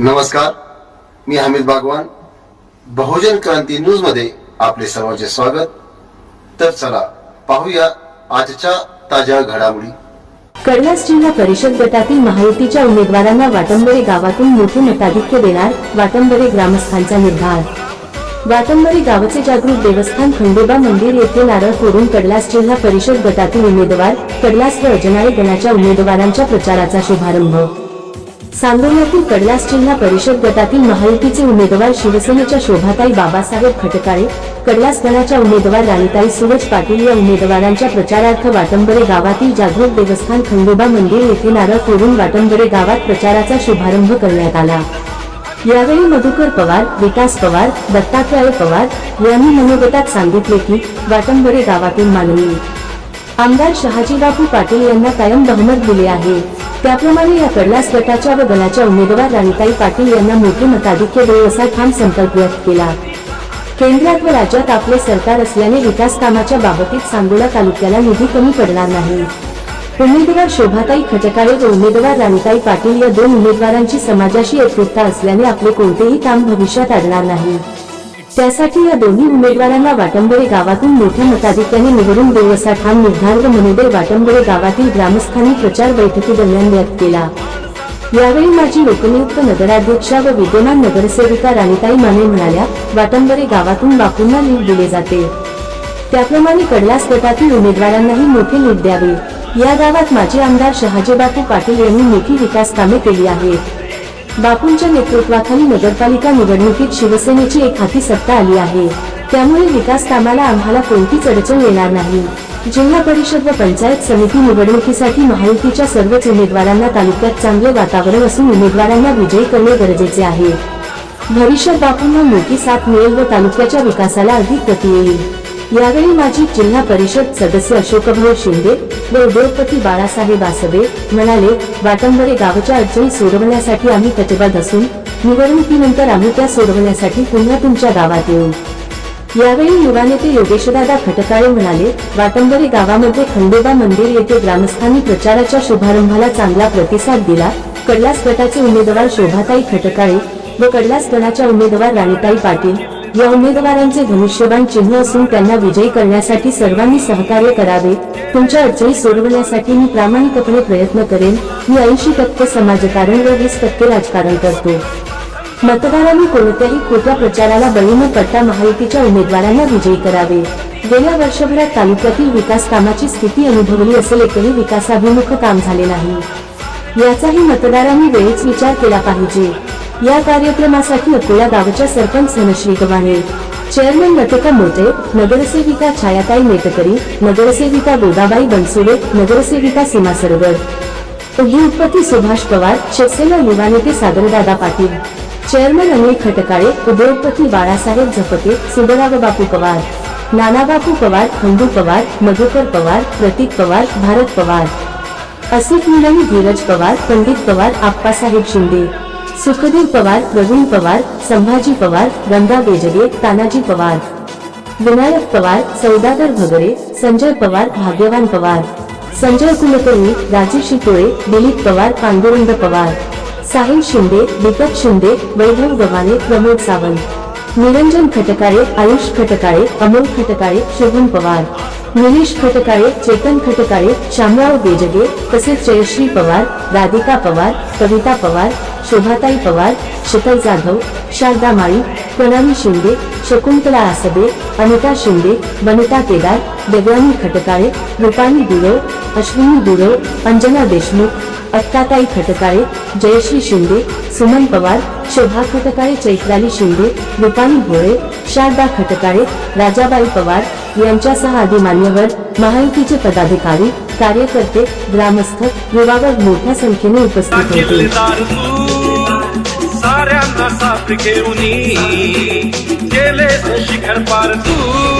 नमस्कार मी हमीद बागवान. बहुजन क्रांती न्यूजमध्ये आपले सर्वांचे स्वागत. तर चला पाहूया आजच्या ताज्या घडामोडी. कडलास जिल्हा परिषद गटातील महायुतीच्या उमेदवारांना वाटंबरे गावातून मोठे मताधिक्य देणार वाटंबरे ग्रामस्थांचा निर्धार. वाटंबरे गावाचे जागृत देवस्थान खंडोबा मंदिर येथे नारळ फोडून कडलास जिल्हा परिषद गटातील उमेदवार कडलास व अजनाळे गणाच्या उमेदवारांच्या प्रचाराचा शुभारंभ. सांगोल्यातील कडलास जिल्हा परिषद गटातील महायुतीचे उमेदवार शिवसेनेच्या शोभाताई बाबासाहेब खटकाळे कडलास गणाच्या उमेदवार राणीताई सुरज पाटील या उमेदवारांच्या प्रचारार्थ वाटंबरे गावातील जागृत देवस्थान खंडोबा मंदिर येथे नारळ फोडून वाटंबरे गावात प्रचाराचा शुभारंभ करण्यात आला. यावेळी मधुकर पवार विकास पवार दत्तात्रय पवार यांनी मनोगतात सांगितले की वाटंबरे गावातील माननीय आमदार शहाजीबापू पाटील यांना कायम बहुमत दिले आहे. त्याप्रमाणे या कडलास स्वतःच्या व गणाच्या उमेदवार राणीताई पाटील यांना मोठे मताधिक्य देऊ असा ठाम संकल्प व्यक्त केला. केंद्रात व राज्यात आपले सरकार असल्याने विकास कामाच्या बाबतीत सांगोला तालुक्याला निधी कमी पडणार नाही. उमेदवार शोभाताई खटकाळे व उमेदवार राणीताई पाटील या दोन उमेदवारांची समाजाशी एकरूपता असल्याने आपले कोणतेही काम भविष्यात अडणार नाही. त्यासाठी या दोन्ही उमेदवारांना वाटंबरे गावातून मोठ्या मताधिक्याने निवडून देऊ असा ठाम निर्धार व मनोदय वाटंबरे गावातील ग्रामस्थांनी प्रचार बैठकीदरम्यान व्यक्त केला. यावेळी माजी लोकनियुक्त नगराध्यक्षा व विद्यमान नगरसेविका राणीताई माने म्हणाल्या वाटंबरे गावातून बापूंना लीड दिले जाते. त्याप्रमाणे कडलास गटातील उमेदवारांनाही मोठे लीड द्यावे. या गावात माजी आमदार शहाजीबापू पाटील यांनी मोठी विकास कामे केली आहेत. बापूंच्या नेतृत्वाखाली नगरपालिका निवडणुकीत शिवसेनेची एक हाती सत्ता आली आहे. त्यामुळे विकास कामाला आम्हाला कोणतीच अडचण येणार नाही. जिल्हा परिषद व पंचायत समिती निवडणुकीसाठी महायुतीच्या सर्वच उमेदवारांना तालुक्यात चांगले वातावरण असून उमेदवारांना विजयी करणे गरजेचे आहे. भविष्यात बापूंना मोठी साथ मिळेल व तालुक्याच्या विकासाला अधिक गती येईल. यावेळी माजी जिल्हा परिषद सदस्य अशोकभाऊ शिंदे उद्योगपती बाळासाहेब आसबे म्हणाले वाटंबरे गावच्या अडचणी सोडवण्यासाठी आम्ही कटिबद्ध असून निवडणुकीनंतर आम्ही त्या सोडवण्यासाठी पुन्हा तुमच्या गावात येऊ. यावेळी युवा नेते योगेशदादा खटकाळे म्हणाले वाटंबरे गावामध्ये खंडोबा मंदिर येथे ग्रामस्थांनी प्रचाराच्या शुभारंभाला चांगला प्रतिसाद दिला. कडलास गटाचे उमेदवार शोभाताई खटकाळे व कडलास गणाच्या उमेदवार राणीताई पाटील या उमेदवारांचे भविष्यवाण चिन्ह असून त्यांना विजयी करण्यासाठी सर्वांनी सहकार्य करावे. तुमच्या अडचणी सोडवण्यासाठी मी प्रामाणिकपणे प्रयत्न करेन. मी ऐंशी टक्के समाजकारण व वीस टक्के राजकारण करतो. मतदारांनी कोणत्याही खोट्या प्रचाराला बळी न पडता महायुतीच्या उमेदवारांना विजयी करावे. गेल्या वर्षभरात तालुक्यातील विकास कामाची स्थिती अनुभवली असेल एकही विकासाभिमुख काम झाले नाही. याचाही मतदारांनी वेळीच विचार केला पाहिजे. या कार्यक्रमासाठी अकोला गावच्या सरपंच धनश्री गव्हाणे चेअरमन लतिका मोटे नगरसेविका छायाताई मेटकरी नगरसेविका गोदाबाई बनसोडे नगरसेविका सीमा सरगर उद्योगपती सुभाष पवार शिवसेना युवा नेते सागरदादा पाटील. चेअरमन अनिल खटकाळे उद्योगपती बाळासाहेब झपके सुबराव बापू पवार. नानाबापू पवार खंडू पवार मधुकर पवार प्रतीक पवार भारत पवार. असिफ मुलानी धीरज पवार पंडित पवार आप्पासाहेब शिंदे. सुखदेव पवार, प्रवीण पवार, संभाजी पवार, गंगा बेजगे, तानाजी पवार. विनायक पवार, सौदागर भगरे, संजय पवार, भाग्यवान पवार. संजय कुलकर्णी, राजेश शितोळे दिलीप पवार, पांडुरंग पवार. साहिल शिंदे, दीपक शिंदे, वैभव गव्हाणे, प्रमोद सावंत. निरंजन खटकाळे, आयुष खटकाळे, अमोल खटकाळे, शुभम पवार. निलेश खटकाळे, चेतन खटकाळे, शामराव बेजगे, तसेच जयश्री पवार, राधिका पवार, कविता पवार शोभाताई पवार शीतल जाधव शारदा माळी प्रणाली शिंदे शकुंतला आसबे अनिता शिंदे वनिता केदार देवयानी खटकाळे रुपाली दुरव अश्विनी दुरव अंजना देशमुख अत्ताताई खटकाळे जयश्री शिंदे सुमन पवार शोभा खटकाळे चैत्राली शिंदे रुपाली भोळे शारदा खटकाळे राजाबाई पवार यांच्यासह आदी मान्यवर महायुतीचे पदाधिकारी कार्यकर्ते ग्रामस्थ युवावर्ग मोठ्या संख्येने उपस्थित होते. साऱ्यांना साथ घेऊन गेले शिखर पार तू